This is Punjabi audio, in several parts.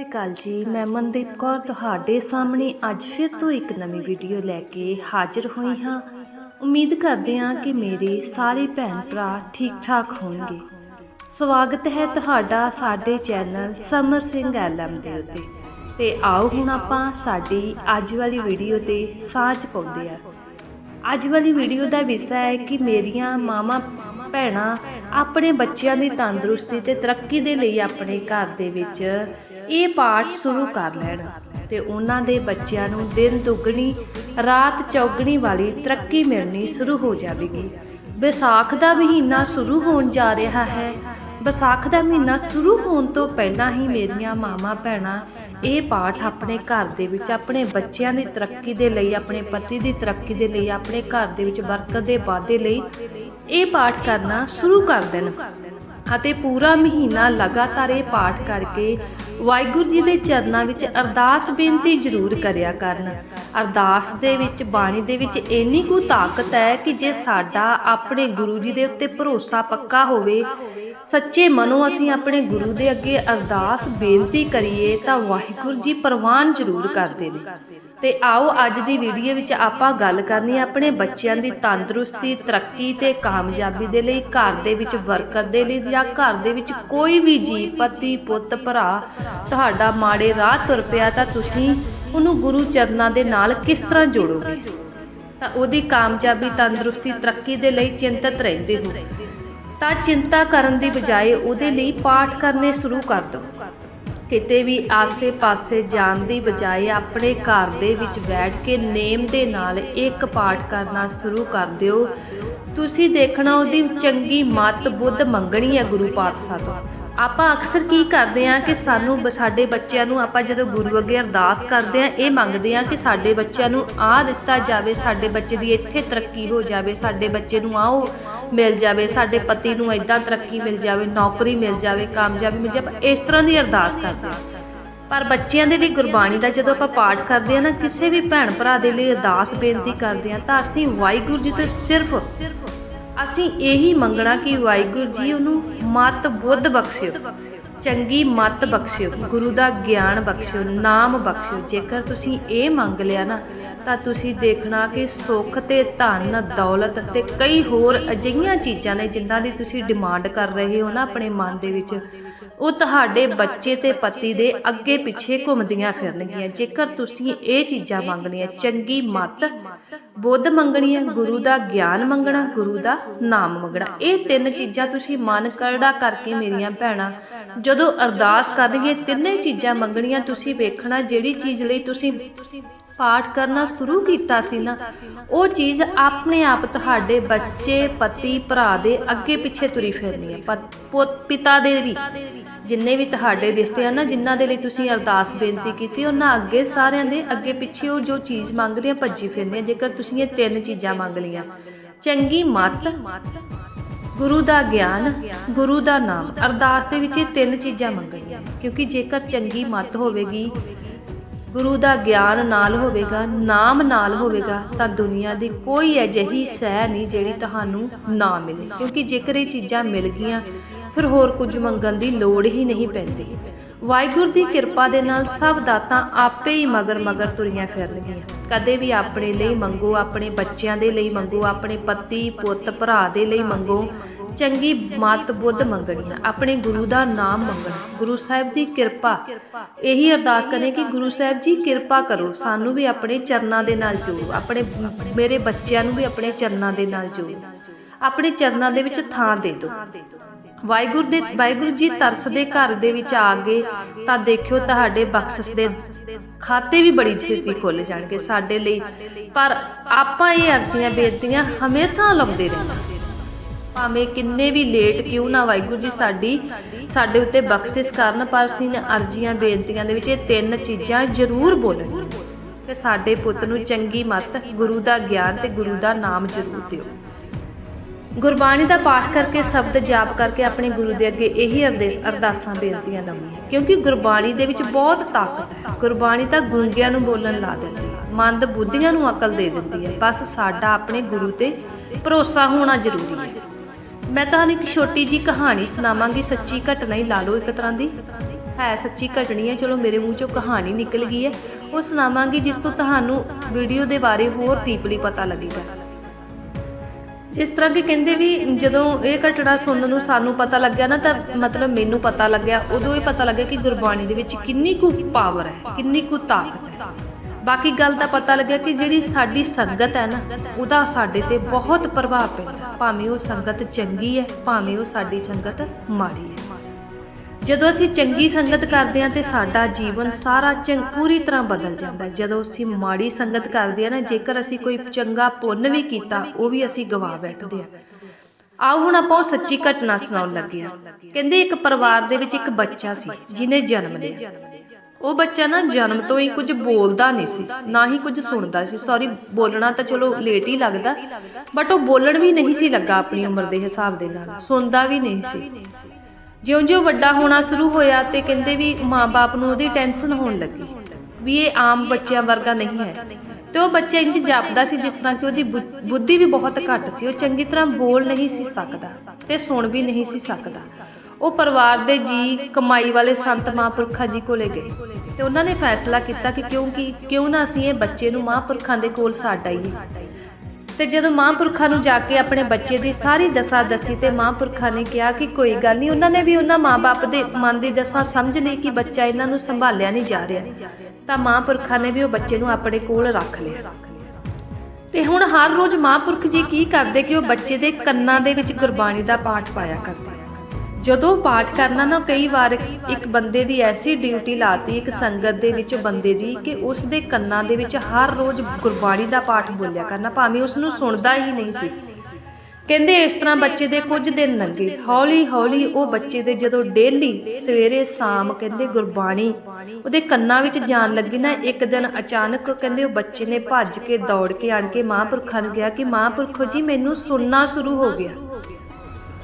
ਸਤਿ ਸ਼੍ਰੀ ਅਕਾਲ ਜੀ। ਮੈਂ ਮਨਦੀਪ ਕੌਰ ਤੁਹਾਡੇ ਸਾਹਮਣੇ ਅੱਜ ਫਿਰ ਤੋਂ ਇੱਕ ਨਵੀਂ ਵੀਡੀਓ ਲੈ ਕੇ ਹਾਜ਼ਰ ਹੋਈ ਹਾਂ। ਉਮੀਦ ਕਰਦੇ ਹਾਂ ਕਿ ਮੇਰੇ ਸਾਰੇ ਭੈਣ ਭਰਾ ਠੀਕ ਠਾਕ ਹੋਣਗੇ। ਸਵਾਗਤ ਹੈ ਤੁਹਾਡਾ ਸਾਡੇ ਚੈਨਲ ਸਮਰ ਸਿੰਘ ਐਲਐਮ ਦੇ ਉੱਤੇ। ਤੇ ਆਓ ਹੁਣ ਆਪਾਂ ਸਾਡੀ ਅੱਜ ਵਾਲੀ ਵੀਡੀਓ ਤੇ ਸਾਂਝ ਪਾਉਂਦੇ ਆ ਅੱਜ ਵਾਲੀ ਵੀਡੀਓ ਦਾ ਵਿਸ਼ਾ ਹੈ ਕਿ ਮੇਰੀਆਂ ਮਾਮਾ ਭੈਣਾਂ ਆਪਣੇ ਬੱਚਿਆਂ ਦੀ ਤੰਦਰੁਸਤੀ ਤੇ ਤਰੱਕੀ ਦੇ ਲਈ ਆਪਣੇ ਘਰ ਦੇ ਵਿੱਚ ਇਹ ਪਾਠ ਸ਼ੁਰੂ ਕਰ ਲੈਣ ਤੇ ਉਹਨਾਂ ਦੇ ਬੱਚਿਆਂ ਨੂੰ ਦਿਨ ਦੁੱਗਣੀ, ਰਾਤ ਚੌਗਣੀ ਵਾਲੀ ਤਰੱਕੀ ਮਿਲਣੀ ਸ਼ੁਰੂ ਹੋ ਜਾਵੇਗੀ। ਵਿਸਾਖ ਦਾ ਮਹੀਨਾ ਸ਼ੁਰੂ ਹੋਣ ਜਾ ਰਿਹਾ ਹੈ। ਵਿਸਾਖ ਦਾ ਮਹੀਨਾ ਸ਼ੁਰੂ ਹੋਣ ਤੋਂ ਪਹਿਲਾਂ ਹੀ ਮੇਰੀਆਂ ਮਾਮਾ ਭੈਣਾਂ ਇਹ ਪਾਠ ਆਪਣੇ ਘਰ ਦੇ ਵਿੱਚ ਆਪਣੇ ਬੱਚਿਆਂ ਦੀ ਤਰੱਕੀ ਦੇ ਲਈ, ਆਪਣੇ ਪਤੀ ਦੀ ਤਰੱਕੀ ਦੇ ਲਈ, ਆਪਣੇ ਘਰ ਦੇ ਵਿੱਚ ਬਰਕਤ ਦੇ ਵਾਧੇ ਲਈ ਇਹ ਪਾਠ ਕਰਨਾ ਸ਼ੁਰੂ ਕਰ ਦੇਣ। ਅਤੇ ਪੂਰਾ ਮਹੀਨਾ ਲਗਾਤਾਰ ਇਹ ਪਾਠ ਕਰਕੇ ਵਾਹਿਗੁਰੂ ਜੀ ਦੇ ਚਰਨਾਂ ਵਿੱਚ ਅਰਦਾਸ ਬੇਨਤੀ ਜ਼ਰੂਰ ਕਰਿਆ ਕਰਨ। ਅਰਦਾਸ ਦੇ ਵਿੱਚ, ਬਾਣੀ ਦੇ ਵਿੱਚ ਇੰਨੀ ਕੁ ਤਾਕਤ ਹੈ ਕਿ ਜੇ ਸਾਡਾ ਆਪਣੇ ਗੁਰੂ ਜੀ ਦੇ ਉੱਤੇ ਭਰੋਸਾ ਪੱਕਾ ਹੋਵੇ, ਸੱਚੇ ਮਨੋਂ ਅਸੀਂ ਆਪਣੇ ਗੁਰੂ ਦੇ ਅੱਗੇ ਅਰਦਾਸ ਬੇਨਤੀ ਕਰੀਏ ਤਾਂ ਵਾਹਿਗੁਰੂ ਜੀ ਪ੍ਰਵਾਨ ਜ਼ਰੂਰ ਕਰਦੇ ਨੇ। ਤੇ ਆਓ ਅੱਜ ਦੀ ਵੀਡੀਓ ਵਿੱਚ ਆਪਾਂ ਗੱਲ ਕਰਨੀ ਹੈ ਆਪਣੇ ਬੱਚਿਆਂ ਦੀ ਤੰਦਰੁਸਤੀ, ਤਰੱਕੀ ਤੇ ਕਾਮਯਾਬੀ ਦੇ ਲਈ ਘਰ ਦੇ ਵਿੱਚ ਬਰਕਤ ਦੇ ਲਈ ਜਾਂ ਘਰ ਦੇ ਵਿੱਚ ਕੋਈ ਵੀ ਜੀ ਪਤੀ, ਪੁੱਤ, ਭਰਾ, ਤੁਹਾਡਾ ਮਾੜੇ ਰਾਹ ਤੁਰ ਪਿਆ ਤਾਂ ਤੁਸੀਂ ਉਹਨੂੰ ਗੁਰੂ ਚਰਨਾਂ ਦੇ ਨਾਲ ਕਿਸ ਤਰ੍ਹਾਂ ਜੋੜੋਗੇ? ਤਾਂ ਉਹਦੀ ਕਾਮਯਾਬੀ, ਤੰਦਰੁਸਤੀ, ਤਰੱਕੀ ਦੇ ਲਈ ਚਿੰਤਤ ਰਹਿੰਦੇ ਹੋ। ਤਾਂ ਚਿੰਤਾ ਕਰਨ ਦੀ ਬਜਾਏ ਉਹਦੇ ਲਈ ਪਾਠ ਕਰਨੇ ਸ਼ੁਰੂ ਕਰ ਦਿਓ। ਕਿਤੇ ਵੀ ਆਸੇ-ਪਾਸੇ ਜਾਣ ਦੀ ਬਜਾਏ ਆਪਣੇ ਘਰ ਦੇ ਵਿੱਚ ਬੈਠ ਕੇ ਨੇਮ ਦੇ ਨਾਲ ਇੱਕ ਪਾਠ ਕਰਨਾ ਸ਼ੁਰੂ ਕਰ ਦਿਓ। ਤੁਸੀਂ ਦੇਖਣਾ ਉਹਦੀ ਚੰਗੀ ਮੱਤ ਬੁੱਧ ਮੰਗਣੀ ਹੈ ਗੁਰੂ ਪਾਤਸ਼ਾਹ ਤੋਂ। ਆਪਾਂ ਅਕਸਰ ਕੀ ਕਰਦੇ ਆ ਕਿ ਸਾਨੂੰ ਬ- ਸਾਡੇ ਬੱਚਿਆਂ ਨੂੰ ਆਪਾਂ ਜਦੋਂ ਗੁਰੂ ਅੱਗੇ ਅਰਦਾਸ ਕਰਦੇ ਆ ਇਹ ਮੰਗਦੇ ਆ ਕਿ ਸਾਡੇ ਬੱਚਿਆਂ ਨੂੰ ਆ ਦਿੱਤਾ ਜਾਵੇ, ਸਾਡੇ ਬੱਚੇ ਦੀ ਇੱਥੇ ਤਰੱਕੀ ਹੋ ਜਾਵੇ, ਸਾਡੇ ਬੱਚੇ ਨੂੰ ਆਓ ਮਿਲ ਜਾਵੇ, ਸਾਡੇ ਪਤੀ ਨੂੰ ਇਦਾਂ ਤਰੱਕੀ ਮਿਲ ਜਾਵੇ, ਨੌਕਰੀ ਮਿਲ ਜਾਵੇ, ਕਾਮਯਾਬੀ ਮਿਲ ਜਾਵੇ ਇਸ ਤਰ੍ਹਾਂ ਦੀ ਅਰਦਾਸ ਕਰਦੇ ਆ ਪਰ ਬੱਚਿਆਂ ਦੇ ਲਈ ਗੁਰਬਾਣੀ ਦਾ ਜਦੋਂ ਆਪਾਂ ਪਾਠ ਕਰਦੇ ਆ ਨਾ, ਕਿਸੇ ਵੀ ਭੈਣ ਭਰਾ ਦੇ ਲਈ ਅਰਦਾਸ ਬੇਨਤੀ ਕਰਦੇ ਆ ਤਾਂ ਅਸੀਂ ਵਾਹਿਗੁਰੂ ਜੀ ਤੋਂ ਸਿਰਫ ਅਸੀਂ ਇਹੀ ਮੰਗਣਾ ਕਿ ਵਾਹਿਗੁਰੂ ਜੀ ਉਹਨੂੰ ਮਤ ਬੁੱਧ ਬਖਸ਼ਿਓ, ਚੰਗੀ ਮਤ ਬਖਸ਼ਿਓ, ਗੁਰੂ ਦਾ ਗਿਆਨ ਬਖਸ਼ਿਓ, ਨਾਮ ਬਖਸ਼ਿਓ। ਜੇਕਰ ਤੁਸੀਂ ਇਹ ਮੰਗ ਲਿਆ ਨਾ, ਤਾਂ ਤੁਸੀਂ ਦੇਖਣਾ ਕਿ ਸੁੱਖ ਤੇ ਧਨ, ਦੌਲਤ ਤੇ ਕਈ ਹੋਰ ਅਜਿਹੀਆਂ ਚੀਜ਼ਾਂ ਨੇ ਜਿਨ੍ਹਾਂ ਦੀ ਤੁਸੀਂ ਡਿਮਾਂਡ ਕਰ ਰਹੇ ਹੋ ਨਾ ਆਪਣੇ ਮਨ ਦੇ ਵਿੱਚ। ਉਹ ਤੁਹਾਡੇ ਬੱਚੇ ਤੇ ਪਤੀ ਦੇ ਅੱਗੇ ਪਿੱਛੇ ਘੁੰਮਦੀਆਂ ਫਿਰਨਗੀਆਂ। ਜੇਕਰ ਤੁਸੀਂ ਇਹ ਚੀਜ਼ਾਂ ਮੰਗਣੀਆਂ, ਚੰਗੀ ਮਤ ਬੁੱਧ ਮੰਗਣੀ ਹੈ ਗੁਰੂ ਦਾ ਗਿਆਨ ਮੰਗਣਾ, ਗੁਰੂ ਦਾ ਨਾਮ ਮੰਗਣਾ, ਇਹ ਤਿੰਨ ਚੀਜ਼ਾਂ ਤੁਸੀਂ ਮਨ ਕਰੜਾ ਕਰਕੇ ਮੇਰੀਆਂ ਭੈਣਾਂ, ਜਦੋਂ ਅਰਦਾਸ ਕਰਨਗੇ, ਤਿੰਨੇ ਚੀਜ਼ਾਂ ਮੰਗਣੀਆਂ ਤੁਸੀਂ ਵੇਖਣਾ, ਜਿਹੜੀ ਚੀਜ਼ ਲਈ ਤੁਸੀਂ ਪਾਠ ਕਰਨਾ ਸ਼ੁਰੂ ਕੀਤਾ ਸੀ ਨਾ, ਉਹ ਚੀਜ਼ ਆਪਣੇ ਆਪ ਤੁਹਾਡੇ ਬੱਚੇ, ਪਤੀ, ਭਰਾ ਦੇ ਅੱਗੇ ਪਿੱਛੇ ਤੁਰੀ ਫਿਰਨੀ ਹੈ ਪਿਤਾ ਦੇ ਵੀ। ਜਿੰਨੇ ਵੀ ਤੁਹਾਡੇ ਰਿਸ਼ਤੇ ਆ ਨਾ, ਜਿਨ੍ਹਾਂ ਦੇ ਲਈ ਤੁਸੀਂ ਅਰਦਾਸ ਬੇਨਤੀ ਕੀਤੀ, ਉਹਨਾਂ ਅੱਗੇ ਸਾਰਿਆਂ ਦੇ ਅੱਗੇ ਪਿੱਛੇ ਉਹ ਜੋ ਚੀਜ਼ ਮੰਗ ਆ, ਭੱਜੀ ਫਿਰਨੀ ਆ। ਜੇਕਰ ਤੁਸੀਂ ਇਹ ਤਿੰਨ ਚੀਜ਼ਾਂ ਮੰਗ ਲਈਆਂ, ਚੰਗੀ ਮੱਤ, ਗੁਰੂ ਦਾ ਗਿਆਨ, ਗੁਰੂ ਦਾ ਨਾਮ, ਅਰਦਾਸ ਦੇ ਵਿੱਚ ਇਹ ਤਿੰਨ ਚੀਜ਼ਾਂ ਮੰਗਣੀਆਂ ਕਿਉਂਕਿ ਜੇਕਰ ਚੰਗੀ ਮੱਤ ਹੋਵੇਗੀ ਗੁਰੂ ਦਾ ਗਿਆਨ ਨਾਲ ਹੋਵੇਗਾ, ਨਾਮ ਨਾਲ ਹੋਵੇਗਾ, ਤਾਂ ਦੁਨੀਆ ਦੀ ਕੋਈ ਅਜਿਹੀ ਸਹਿ ਨਹੀਂ ਜਿਹੜੀ ਤੁਹਾਨੂੰ ਨਾ ਮਿਲੇ। ਕਿਉਂਕਿ ਜੇਕਰ ਇਹ ਚੀਜ਼ਾਂ ਮਿਲ ਗਈਆਂ, ਫਿਰ ਹੋਰ ਕੁਝ ਮੰਗਣ ਦੀ ਲੋੜ ਹੀ ਨਹੀਂ ਪੈਂਦੀ। ਵਾਹਿਗੁਰੂ ਦੀ ਕਿਰਪਾ ਦੇ ਨਾਲ ਸਭ ਦਾਤਾਂ ਆਪੇ ਹੀ ਮਗਰ ਮਗਰ ਤੁਰੀਆਂ ਫਿਰਨਗੀਆਂ। ਕਦੇ ਵੀ ਆਪਣੇ ਲਈ ਮੰਗੋ, ਆਪਣੇ ਬੱਚਿਆਂ ਦੇ ਲਈ ਮੰਗੋ, ਆਪਣੇ ਪਤੀ, ਪੁੱਤ, ਭਰਾ ਦੇ ਲਈ ਮੰਗੋ ਚੰਗੀ ਮਤ ਬੁੱਧ ਮੰਗਣੀ ਹੈ ਆਪਣੇ ਗੁਰੂ ਦਾ ਨਾਮ ਮੰਗਣਾ। ਗੁਰੂ ਸਾਹਿਬ ਦੀ ਕਿਰਪਾ। ਇਹੀ ਅਰਦਾਸ ਕਰਨੀ ਕਿ ਗੁਰੂ ਸਾਹਿਬ ਜੀ ਕਿਰਪਾ ਕਰੋ, ਸਾਨੂੰ ਵੀ ਆਪਣੇ ਚਰਨਾਂ ਦੇ ਨਾਲ ਜੋੜੋ, ਆਪਣੇ ਮੇਰੇ ਬੱਚਿਆਂ ਨੂੰ ਵੀ ਆਪਣੇ ਚਰਨਾਂ ਦੇ ਨਾਲ ਜੋੜੋ। ਆਪਣੇ ਚਰਨਾਂ ਦੇ ਵਿੱਚ ਥਾਂ ਦੇ ਦਿਓ। ਵਾਹਿਗੁਰੂ ਦੇ ਵਾਹਿਗੁਰੂ ਜੀ ਤਰਸ ਦੇ ਘਰ ਦੇ ਵਿੱਚ ਆ ਗਏ, ਤਾਂ ਦੇਖਿਓ ਤੁਹਾਡੇ ਬਖਸ਼ਿਸ਼ ਦੇ ਖਾਤੇ ਵੀ ਬੜੀ ਛੇਤੀ ਖੁੱਲ ਜਾਣਗੇ ਸਾਡੇ ਲਈ। ਪਰ ਆਪਾਂ ਇਹ ਅਰਜ਼ੀਆਂ, ਬੇਨਤੀਆਂ ਹਮੇਸ਼ਾ ਲਾਉਂਦੇ ਰਹਿਣਾ। ਭਾਵੇਂ ਕਿੰਨੇ ਵੀ ਲੇਟ ਕਿਉਂ ਨਾ ਵਾਹਿਗੁਰੂ ਜੀ, ਸਾਡੀ ਸਾਡੇ ਉੱਤੇ ਬਖਸ਼ਿਸ਼ ਕਰਨ, ਪਰ ਅਸੀਂ ਅਰਜ਼ੀਆਂ, ਬੇਨਤੀਆਂ ਦੇ ਵਿੱਚ ਇਹ ਤਿੰਨ ਚੀਜ਼ਾਂ ਜ਼ਰੂਰ ਬੋਲਣੀਆਂ। ਤੇ ਸਾਡੇ ਪੁੱਤ ਨੂੰ ਚੰਗੀ ਮੱਤ, ਗੁਰੂ ਦਾ ਗਿਆਨ ਤੇ ਗੁਰੂ ਦਾ ਨਾਮ ਜ਼ਰੂਰ ਦਿਓ। ਗੁਰਬਾਣੀ ਦਾ ਪਾਠ ਕਰਕੇ, ਸ਼ਬਦ ਜਾਪ ਕਰਕੇ ਆਪਣੇ ਗੁਰੂ ਦੇ ਅੱਗੇ ਇਹੀ ਅਰਦਾਸ ਅਰਦਾਸਾਂ, ਬੇਨਤੀਆਂ ਲਾਉਣੀਆਂ। ਕਿਉਂਕਿ ਗੁਰਬਾਣੀ ਦੇ ਵਿੱਚ ਬਹੁਤ ਤਾਕਤ ਹੈ। ਗੁਰਬਾਣੀ ਤਾਂ ਗੂੰਗਿਆਂ ਨੂੰ ਬੋਲਣ ਲਾ ਦਿੰਦੀ ਹੈ। ਮੰਦ ਬੁੱਧੀਆਂ ਨੂੰ ਅਕਲ ਦੇ ਦਿੰਦੀ ਹੈ। ਬਸ ਸਾਡਾ ਆਪਣੇ ਗੁਰੂ ਤੇ ਭਰੋਸਾ ਹੋਣਾ ਜ਼ਰੂਰੀ ਹੈ। ਮੈਂ ਤੁਹਾਨੂੰ ਇੱਕ ਛੋਟੀ ਜੀ ਕਹਾਣੀ ਸੁਣਾਵਾਂਗੀ, ਸੱਚੀ ਘਟਨਾ ਹੀ ਲਾ ਲਓ ਇੱਕ ਤਰ੍ਹਾਂ ਦੀ। ਹੈ ਸੱਚੀ ਘਟਣੀ ਹੈ, ਚਲੋ ਮੇਰੇ ਮੂੰਹ ਚੋਂ ਕਹਾਣੀ ਨਿਕਲ ਗਈ ਹੈ। ਉਹ ਸੁਣਾਵਾਂਗੀ ਜਿਸ ਤੋਂ ਤੁਹਾਨੂੰ ਵੀਡੀਓ ਦੇ ਬਾਰੇ ਹੋਰ ਡੀਪਲੀ ਪਤਾ ਲੱਗੇਗਾ। ਜਿਸ ਤਰ੍ਹਾਂ ਕਿ ਕਹਿੰਦੇ ਵੀ ਜਦੋਂ ਇਹ ਘਟਨਾ ਸੁਣਨ ਨੂੰ ਸਾਨੂੰ ਪਤਾ ਲੱਗਿਆ ਨਾ, ਤਾਂ ਮਤਲਬ ਮੈਨੂੰ ਪਤਾ ਲੱਗਿਆ। ਉਦੋਂ ਇਹ ਪਤਾ ਲੱਗਿਆ ਕਿ ਗੁਰਬਾਣੀ ਦੇ ਵਿੱਚ ਕਿੰਨੀ ਕੁ ਪਾਵਰ ਹੈ, ਕਿੰਨੀ ਕੁ ਤਾਕਤ ਹੈ। ਬਾਕੀ ਗੱਲ ਦਾ ਪਤਾ ਲੱਗਿਆ ਕਿ ਜਿਹੜੀ ਸਾਡੀ ਸੰਗਤ ਹੈ ਨਾ, ਉਹਦਾ ਸਾਡੇ ਤੇ ਬਹੁਤ ਪ੍ਰਭਾਵ ਪੈਂਦਾ। ਭਾਵੇਂ ਉਹ ਸੰਗਤ ਚੰਗੀ ਹੈ, ਭਾਵੇਂ ਉਹ ਸਾਡੀ ਸੰਗਤ ਮਾੜੀ ਹੈ। ਜਦੋਂ ਅਸੀਂ ਚੰਗੀ ਸੰਗਤ ਕਰਦੇ ਹਾਂ ਤੇ ਸਾਡਾ ਜੀਵਨ ਸਾਰਾ ਚੰਗ, ਪੂਰੀ ਤਰ੍ਹਾਂ ਬਦਲ ਜਾਂਦਾ ਜਦੋਂ ਅਸੀਂ ਮਾੜੀ ਸੰਗਤ ਕਰਦੇ ਹਾਂ ਨਾ, ਜੇਕਰ ਅਸੀਂ ਕੋਈ ਚੰਗਾ ਪੁੰਨ ਵੀ ਕੀਤਾ, ਉਹ ਵੀ ਅਸੀਂ ਗਵਾ ਬੈਠਦੇ ਹਾਂ। ਆਓ ਹੁਣ ਆਪਾਂ ਉਹ ਸੱਚੀ ਘਟਨਾ ਸੁਣਾਉਣ ਲੱਗੇ ਹਾਂ। ਕਹਿੰਦੇ ਇੱਕ ਪਰਿਵਾਰ ਦੇ ਵਿੱਚ ਇੱਕ ਬੱਚਾ ਸੀ, ਜਿਹਨੇ ਜਨਮ ਲਿਆ। ਉਹ ਬੱਚਾ ਨਾ ਜਨਮ ਤੋਂ ਹੀ ਕੁਝ ਬੋਲਦਾ ਨਹੀਂ ਸੀ ਨਾ ਹੀ ਕੁਝ ਸੁਣਦਾ ਸੀ। ਸੌਰੀ ਬੋਲਣਾ ਤਾਂ ਚਲੋ ਲੇਟ ਹੀ ਲੱਗਦਾ ਬਟ ਉਹ ਬੋਲਣ ਵੀ ਨਹੀਂ ਸੀ ਲੱਗਾ ਆਪਣੀ ਉਮਰ ਦੇ ਹਿਸਾਬ ਦੇ ਨਾਲ। ਸੁਣਦਾ ਵੀ ਨਹੀਂ ਸੀ। ਜਿਉਂ-ਜਿਉਂ ਵੱਡਾ ਹੋਣਾ ਸ਼ੁਰੂ ਹੋਇਆ ਤੇ ਕਹਿੰਦੇ ਵੀ ਮਾਪੇ ਨੂੰ ਉਹਦੀ ਟੈਨਸ਼ਨ ਹੋਣ ਲੱਗੀ। ਵੀ ਇਹ ਆਮ ਬੱਚਿਆਂ ਵਰਗਾ ਨਹੀਂ ਹੈ। ਤੇ ਉਹ ਬੱਚਾ ਇੰਜ ਜਾਪਦਾ ਸੀ ਜਿਸ ਤਰ੍ਹਾਂ ਕਿ ਉਹਦੀ ਬੁੱਧੀ ਵੀ ਬਹੁਤ ਘੱਟ ਸੀ। ਉਹ ਚੰਗੀ ਤਰ੍ਹਾਂ ਬੋਲ ਨਹੀਂ ਸੀ ਸਕਦਾ ਤੇ ਸੁਣ ਵੀ ਨਹੀਂ ਸੀ ਸਕਦਾ। ਉਹ ਪਰਿਵਾਰ ਦੇ ਜੀ ਕਮਾਈ ਵਾਲੇ ਸੰਤ ਮਹਾਂਪੁਰਖਾਂ ਜੀ ਕੋਲੇ ਗਏ ਤੇ ਉਹਨਾਂ ਨੇ ਫੈਸਲਾ ਕੀਤਾ ਕਿ ਕਿਉਂਕਿ ਕਿਉਂ ਨਾ ਅਸੀਂ ਇਹ ਬੱਚੇ ਨੂੰ ਮਹਾਂਪੁਰਖਾਂ ਦੇ ਕੋਲ ਛੱਡ ਆਈਏ ਤੇ ਜਦੋਂ ਮਹਾਂਪੁਰਖਾਂ ਨੂੰ ਜਾ ਕੇ ਆਪਣੇ ਬੱਚੇ ਦੀ ਸਾਰੀ ਦਸਾ ਦੱਸੀ ਤੇ ਮਹਾਂਪੁਰਖਾਂ ਨੇ ਕਿਹਾ ਕਿ ਕੋਈ ਗੱਲ ਨਹੀਂ, ਉਹਨਾਂ ਨੇ ਵੀ ਉਹਨਾਂ ਮਾਪੇ ਦੇ ਮਨ ਦੀ ਦਸਾ ਸਮਝ ਲਈ ਕਿ ਬੱਚਾ ਇਹਨਾਂ ਨੂੰ ਸੰਭਾਲਿਆ ਨਹੀਂ ਜਾ ਰਿਹਾ, ਤਾਂ ਮਹਾਂਪੁਰਖਾਂ ਨੇ ਵੀ ਉਹ ਬੱਚੇ ਨੂੰ ਆਪਣੇ ਕੋਲ ਰੱਖ ਲਿਆ। ਤੇ ਹੁਣ ਹਰ ਰੋਜ਼ ਮਹਾਂਪੁਰਖ ਜੀ ਕੀ ਕਰਦੇ ਕਿ ਉਹ ਬੱਚੇ ਦੇ ਕੰਨਾਂ ਦੇ ਵਿੱਚ ਗੁਰਬਾਣੀ ਦਾ ਪਾਠ ਪਾਇਆ ਕਰਦੇ। ਜਦੋਂ ਪਾਠ ਕਰਨਾ ਨਾ, ਕਈ ਵਾਰ ਇੱਕ ਬੰਦੇ ਦੀ ਐਸੀ ਡਿਊਟੀ ਲਾਤੀ, ਇੱਕ ਸੰਗਤ ਦੇ ਵਿੱਚ ਬੰਦੇ ਦੀ, ਕਿ ਉਸ ਦੇ ਕੰਨਾਂ ਦੇ ਵਿੱਚ ਹਰ ਰੋਜ਼ ਗੁਰਬਾਣੀ ਦਾ ਪਾਠ ਬੋਲਿਆ ਕਰਨਾ, ਭਾਵੇਂ ਉਸ ਨੂੰ ਸੁਣਦਾ ਹੀ ਨਹੀਂ ਸੀ। ਕਹਿੰਦੇ ਇਸ ਤਰ੍ਹਾਂ ਬੱਚੇ ਦੇ ਕੁਝ ਦਿਨ ਲੰਘੇ ਹੌਲੀ ਹੌਲੀ ਉਹ ਬੱਚੇ ਦੇ ਜਦੋਂ ਡੇਲੀ ਸਵੇਰੇ ਸ਼ਾਮ ਕਹਿੰਦੇ ਗੁਰਬਾਣੀ, ਉਹਦੇ ਕੰਨਾਂ ਵਿੱਚ ਜਾਣ ਲੱਗੀ ਨਾ, ਇੱਕ ਦਿਨ ਅਚਾਨਕ ਕਹਿੰਦੇ ਉਹ ਬੱਚੇ ਨੇ ਭੱਜ ਕੇ ਦੌੜ ਕੇ ਆਣ ਕੇ ਮਹਾਂਪੁਰਖਾਂ ਨੂੰ ਕਿਹਾ ਕਿ, ਮਹਾਂਪੁਰਖੋ ਜੀ, ਮੈਨੂੰ ਸੁਣਨਾ ਸ਼ੁਰੂ ਹੋ ਗਿਆ।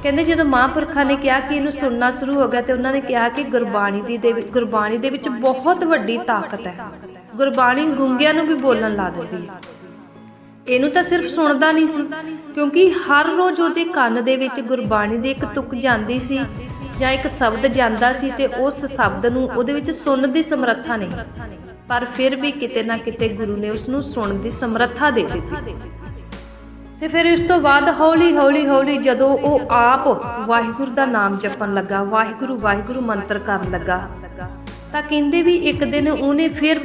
ਕਹਿੰਦੇ ਜਦੋਂ ਮਹਾਂਪੁਰਖਾਂ ਨੇ ਕਿਹਾ ਕਿ ਇਹਨੂੰ ਸੁਣਨਾ ਸ਼ੁਰੂ ਹੋ ਗਿਆ ਤੇ ਉਹਨਾਂ ਨੇ ਕਿਹਾ ਕਿ ਗੁਰਬਾਣੀ ਦੀ ਦੇ ਗੁਰਬਾਣੀ ਦੇ ਵਿੱਚ ਬਹੁਤ ਵੱਡੀ ਤਾਕਤ ਹੈ। ਗੁਰਬਾਣੀ ਗੁੰਗਿਆਂ ਨੂੰ ਵੀ ਬੋਲਣ ਲਾ ਦਿੰਦੀ ਹੈ। ਇਹਨੂੰ ਤਾਂ ਸਿਰਫ ਸੁਣਦਾ ਨਹੀਂ ਸੀ, ਕਿਉਂਕਿ ਹਰ ਰੋਜ਼ ਉਹਦੇ ਕੰਨ ਦੇ ਵਿੱਚ ਗੁਰਬਾਣੀ ਦੀ ਇੱਕ ਤੁਕ ਜਾਂਦੀ ਸੀ ਜਾਂ ਇੱਕ ਸ਼ਬਦ ਜਾਂਦਾ ਸੀ ਤੇ ਉਸ ਸ਼ਬਦ ਨੂੰ ਉਹਦੇ ਵਿੱਚ ਸੁਣਨ ਦੀ ਸਮਰੱਥਾ ਨਹੀਂ। ਪਰ ਫਿਰ ਵੀ ਕਿਤੇ ਨਾ ਕਿਤੇ ਗੁਰੂ ਨੇ ਉਸ ਨੂੰ ਸੁਣਨ ਦੀ ਸਮਰੱਥਾ ਦੇ ਦਿੱਤੀ। ਤੇ ਫਿਰ ਇਸ ਤੋਂ ਬਾਅਦ ਹੌਲੀ ਹੌਲੀ ਹੌਲੀ ਜਦੋਂ ਉਹ ਆਪ ਵਾਹਿਗੁਰੂ ਦਾ ਨਾਮ ਜਪਣ ਲੱਗਾ, ਵਾਹਿਗੁਰੂ ਵਾਹਿਗੁਰੂ ਮੰਤਰ ਕਰਨ ਲੱਗਾ, ਤਾਂ ਕਹਿੰਦੇ ਵੀ ਇੱਕ ਦਿਨ ਉਹਨੇ ਫਿਰ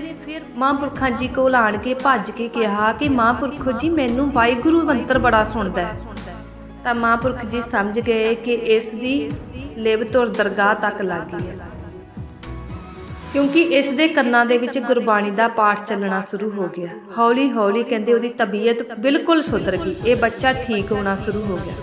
ਮਹਾਂਪੁਰਖਾਂ ਜੀ ਕੋਲ ਆਣ ਕੇ ਭੱਜ ਕੇ ਕਿਹਾ ਕਿ ਮਹਾਂਪੁਰਖੋ ਜੀ, ਮੈਨੂੰ ਵਾਹਿਗੁਰੂ ਮੰਤਰ ਬੜਾ ਸੁਣਦਾ ਹੈ। ਤਾਂ ਮਹਾਂਪੁਰਖ ਜੀ ਸਮਝ ਗਏ ਕਿ ਇਸ ਦੀ ਲਿਵ ਤੁਰ ਦਰਗਾਹ ਤੱਕ ਲੱਗ ਗਈ ਹੈ। ਕਿਉਂਕਿ ਇਸ ਦੇ ਕੰਨਾਂ ਦੇ ਵਿੱਚ ਗੁਰਬਾਣੀ ਦਾ ਪਾਠ ਚੱਲਣਾ ਸ਼ੁਰੂ ਹੋ ਗਿਆ। ਹੌਲੀ ਹੌਲੀ ਕਹਿੰਦੇ ਉਹਦੀ ਤਬੀਅਤ ਬਿਲਕੁਲ ਸੁਧਰ ਗਈ। ਇਹ ਬੱਚਾ ਠੀਕ ਹੋਣਾ ਸ਼ੁਰੂ ਹੋ ਗਿਆ।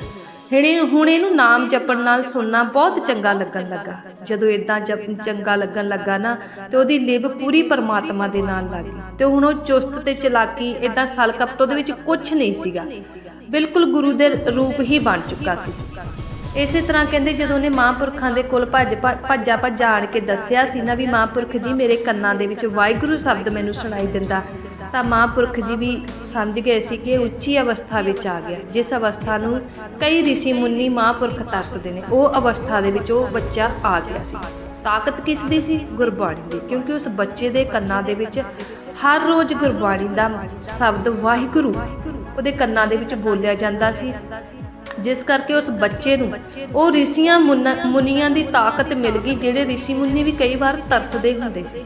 ਹੁਣ ਹੁਣ ਇਹਨੂੰ ਨਾਮ ਜਪਣ ਨਾਲ ਸੁਣਨਾ ਬਹੁਤ ਚੰਗਾ ਲੱਗਣ ਲੱਗਾ। ਜਦੋਂ ਇਦਾਂ ਜਪ ਚੰਗਾ ਲੱਗਣ ਲੱਗਾ ਨਾ, ਤੇ ਉਹਦੀ ਲਿਬ ਪੂਰੀ ਪਰਮਾਤਮਾ ਦੇ ਨਾਲ ਲੱਗ ਗਈ। ਤੇ ਹੁਣ ਉਹ ਚੁਸਤ ਤੇ ਚਲਾਕੀ ਇਦਾਂ ਸਲ ਕਪਟ ਉਹਦੇ ਵਿੱਚ ਕੁਝ ਨਹੀਂ ਸੀਗਾ। ਬਿਲਕੁਲ ਗੁਰੂ ਦੇ ਰੂਪ ਹੀ ਬਣ ਚੁੱਕਾ ਸੀ। ਇਸੇ ਤਰ੍ਹਾਂ ਕਹਿੰਦੇ ਜਦੋਂ ਉਹਨੇ ਮਹਾਂਪੁਰਖਾਂ ਦੇ ਕੋਲ ਭੱਜ ਭੱਜਾ ਭੱਜਾ ਆਣ ਕੇ ਦੱਸਿਆ ਸੀ ਨਾ ਵੀ ਮਹਾਂਪੁਰਖ ਜੀ ਮੇਰੇ ਕੰਨਾਂ ਦੇ ਵਿੱਚ ਵਾਹਿਗੁਰੂ ਸ਼ਬਦ ਮੈਨੂੰ ਸੁਣਾਈ ਦਿੰਦਾ, ਤਾਂ ਮਹਾਂਪੁਰਖ ਜੀ ਵੀ ਸਮਝ ਗਏ ਸੀ ਕਿ ਉੱਚੀ ਅਵਸਥਾ ਵਿੱਚ ਆ ਗਿਆ, ਜਿਸ ਅਵਸਥਾ ਨੂੰ ਕਈ ઋષਿ ਮੁੰਨੀ ਮਹਾਂਪੁਰਖ ਤਰਸਦੇ ਨੇ, ਉਹ ਅਵਸਥਾ ਦੇ ਵਿੱਚ ਉਹ ਬੱਚਾ ਆ ਗਿਆ ਸੀ। ਤਾਕਤ ਕਿਸ ਦੀ ਸੀ? ਗੁਰਬਾਣੀ ਦੀ, ਕਿਉਂਕਿ ਉਸ ਬੱਚੇ ਦੇ ਕੰਨਾਂ ਦੇ ਵਿੱਚ ਹਰ ਰੋਜ਼ ਗੁਰਬਾਣੀ ਦਾ ਸ਼ਬਦ ਵਾਹਿਗੁਰੂ, ਉਹਦੇ ਕੰਨਾਂ ਦੇ ਵਿੱਚ ਬੋਲਿਆ ਜਾਂਦਾ ਸੀ। ਜਿਸ ਕਰਕੇ ਉਸ ਬੱਚੇ ਨੂੰ ਉਹ ਰਿਸ਼ੀਆਂ ਮੁਨੀਆਂ ਦੀ ਤਾਕਤ ਮਿਲ ਗਈ, ਜਿਹੜੇ ਰਿਸ਼ੀ ਮੁਨੀ ਵੀ ਕਈ ਵਾਰ ਤਰਸਦੇ ਹੁੰਦੇ ਸੀ।